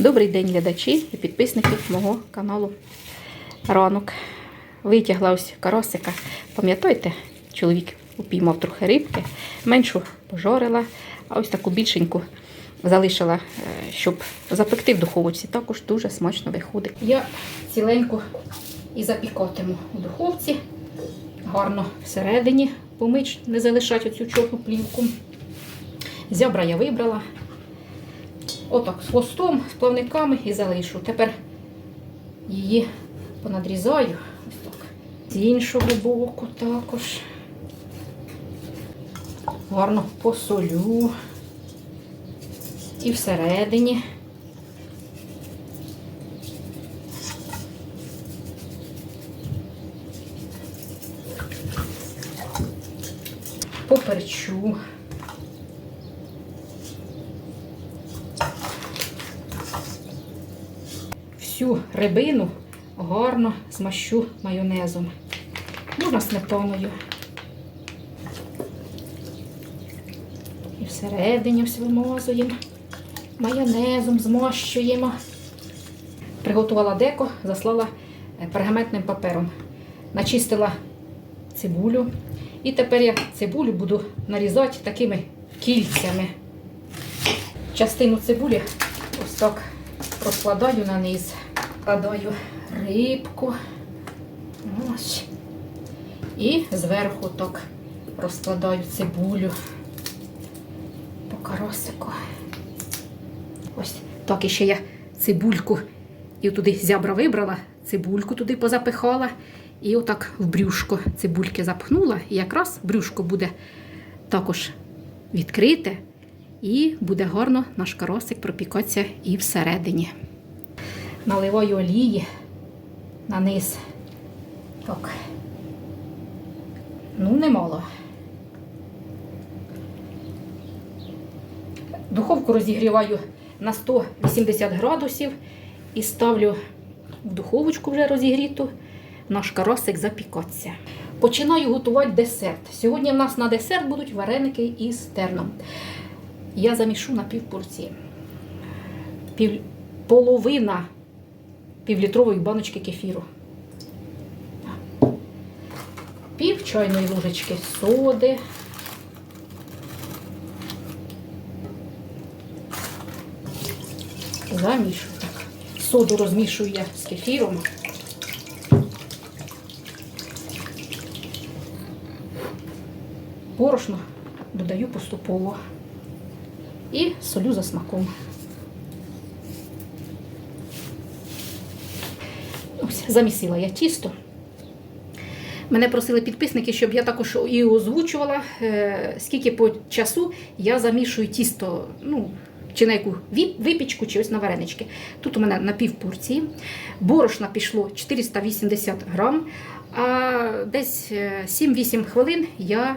Добрий день, глядачі і підписники мого каналу Ранок. Витягла ось каросика. Пам'ятаєте, чоловік упіймав трохи рибки, меншу пожарила, а ось таку більшеньку залишила, е, щоб запекти в духовочці. Також дуже смачно виходить. Я ціленьку і запікатиму у духовці. Гарно всередині помич, не залишати оцю чорну плівку. Зябра я вибрала. Отак, з хвостом, з плавниками і залишу. Тепер її понадрізаю. Ось так. З іншого боку також. Гарно посолю. І всередині. Поперчу. Всю рибину гарно змащу майонезом. Можна сметаною. І всередині все вимазуємо. Майонезом змащуємо. Приготувала деко, заслала е, пергаментним папером. Начистила цибулю. І тепер я цибулю буду нарізати такими кільцями. Частину цибулі ось так розкладаю на низ, кладаю рибку. Ось. І зверху так розкладаю цибулю по карасику. Ось так і ще я цибульку і туди зябра вибрала, цибульку туди позапихала. І отак в брюшко цибульки запхнула, і якраз брюшко буде також відкрите, і буде гарно наш каросик пропікатися і всередині. Наливаю олії на низ. Так. Ну, немало. Духовку розігріваю на 180 градусів і ставлю в духовочку вже розігріту наш карасик запікатися. Починаю готувати десерт. Сьогодні в нас на десерт будуть вареники із терном. Я замішу на пів порції. Пів, половина півлітрової баночки кефіру. Пів чайної ложечки соди. Замішую так. Соду розмішую я з кефіром. Борошно додаю поступово і солю за смаком. Ось, замісила я тісто. Мене просили підписники, щоб я також і озвучувала, е, скільки по часу я замішую тісто, ну, чи на яку випічку, чи ось на варенички. Тут у мене на пів порції. Борошна пішло 480 грам, а десь е, 7-8 хвилин я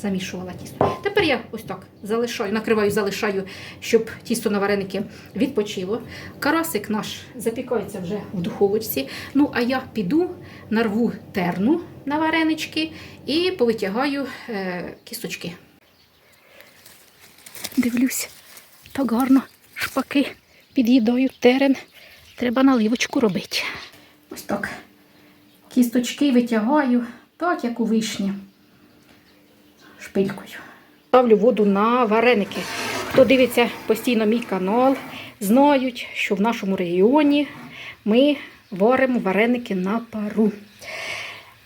замішувала тісто. Tепер я ось так залишаю, накриваю, залишаю, щоб тісто на вареники відпочило. Карасик наш запікається вже в духовочці. Ну, а я піду, нарву терну на варенички і повитягаю е, кісточки. Дивлюсь, так гарно шпаки під'їдаю терен. Треба наливочку робити. Ось так. Кісточки витягаю, так як у вишні шпилькою. Ставлю воду на вареники. Хто дивиться постійно мій канал, знають, що в нашому регіоні ми варимо вареники на пару.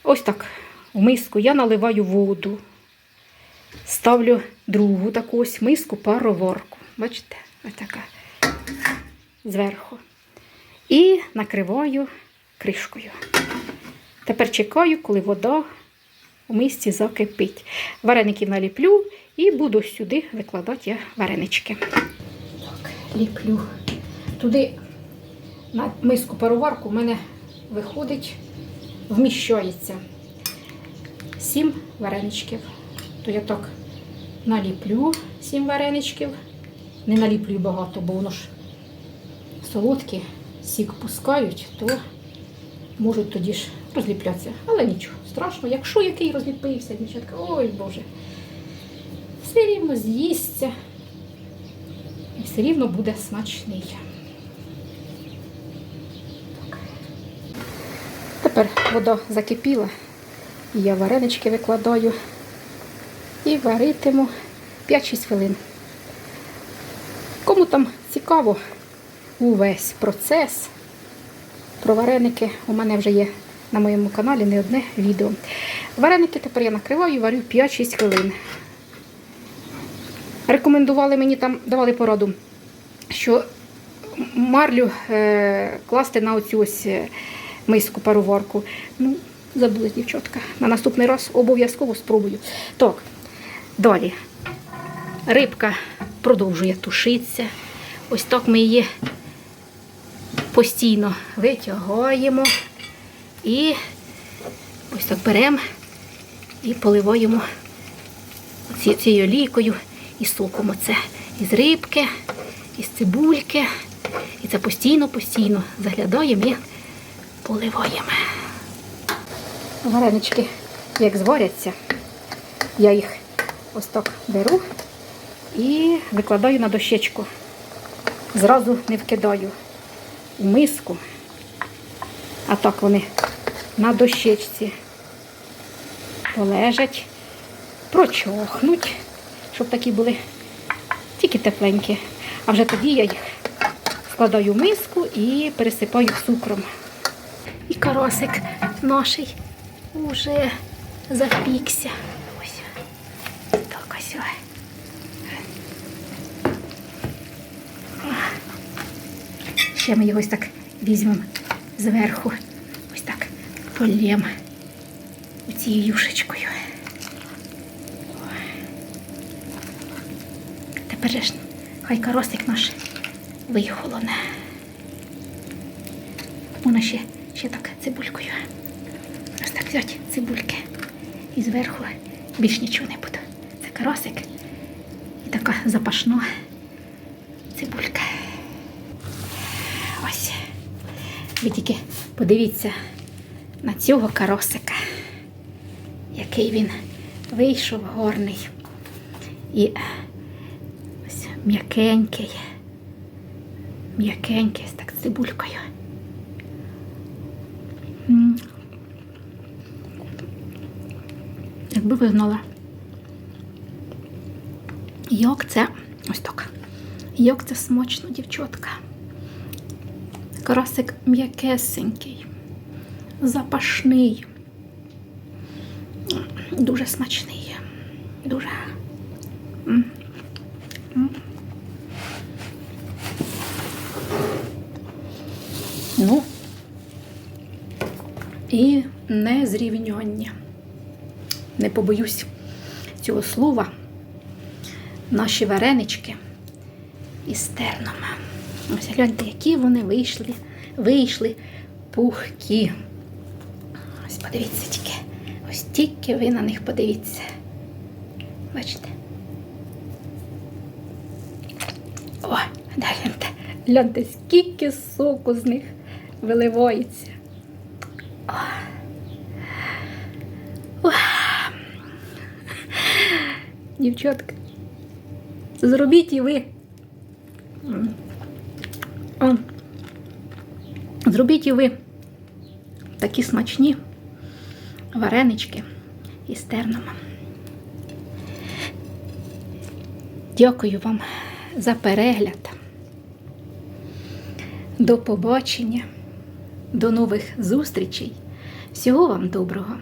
Ось так. В миску я наливаю воду, ставлю другу таку ось миску пароворку. Бачите? Ось така. Зверху. І накриваю кришкою. Тепер чекаю, коли вода у мисці закипить. Вареників наліплю і буду сюди викладати варенички. Так, ліплю. Туди на миску пароварку в мене виходить, вміщається сім вареничків. То я так наліплю сім вареничків. Не наліплюю багато, бо воно ж солодкі, сік пускають, то можуть тоді ж Розліпляться, Але нічого страшного. Якщо який розліпився, дівчатка, ой Боже, все рівно з'їсться і все рівно буде смачний. Так. Тепер вода закипіла, і я варенички викладаю і варитиму 5-6 хвилин. Кому там цікаво увесь процес, про вареники у мене вже є на моєму каналі не одне відео. Вареники тепер я накриваю і варю 5-6 хвилин. Рекомендували мені там, давали пораду, що марлю е, класти на оцю ось е, миску пароварку. Ну, забула дівчатка. На наступний раз обов'язково спробую. Так, далі. Рибка продовжує тушитися. Ось так ми її постійно витягаємо і ось так беремо і поливаємо цією олійкою і соком оце із рибки, із цибульки. І це постійно-постійно заглядаємо і поливаємо. Варенички, як зваряться, я їх ось так беру і викладаю на дощечку. Зразу не вкидаю у миску, а так вони на дощечці полежать, прочохнуть, щоб такі були тільки тепленькі. А вже тоді я їх складаю в миску і пересипаю цукром. І карасик наш уже запікся. Ось. Так ось. Ще ми його ось так візьмемо зверху, ось так полємо цією юшечкою. Тепер же хай каросик наш вихолоне. Можна ще, ще так цибулькою. Ось так взяти цибульки. І зверху більш нічого не буде. Це каросик і така запашна цибулька. Ви тільки подивіться на цього каросика, який він вийшов горний. І ось м'якенький, м'якенький, так з цибулькою. Якби ви знала, як це ось так. Як це смачно, дівчатка. Карасик м'якесенький, запашний, дуже смачний. Дуже. Ну, і незрівняння. Не побоюсь цього слова. Наші варенички із терном. Ось гляньте, які вони вийшли, вийшли пухкі. Ось подивіться тільки. Ось тільки ви на них подивіться. Бачите? О, гляньте, гляньте, скільки соку з них виливається. О. О. Дівчатка, зробіть і ви. О, Зробіть і ви такі смачні варенички із терном. Дякую вам за перегляд. До побачення, до нових зустрічей. Всього вам доброго!